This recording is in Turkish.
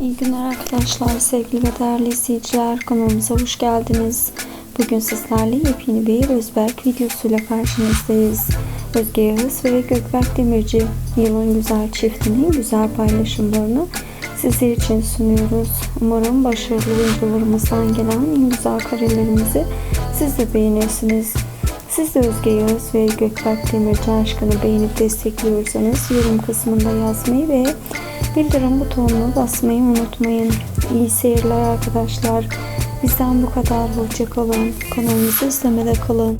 İyi günler arkadaşlar, sevgili ve değerli izleyiciler. Kanalımıza hoş geldiniz. Bugün sizlerle yepyeni bir Özberk videosuyla karşınızdayız. Özge Yağız ve Gökberk Demirci yılın güzel çiftinin güzel paylaşımlarını sizler için sunuyoruz. Umarım başarılı oyuncularımızdan gelen en güzel karelerimizi siz de beğenirsiniz. Siz de Özge Yağız ve Gökberk Demirci aşkını beğenip destekliyorsanız yorum kısmında yazmayı ve bildirim butonuna basmayı unutmayın. İyi seyirler arkadaşlar. Bizden bu kadar. Hoşçakalın. Kanalımızı izlemede kalın.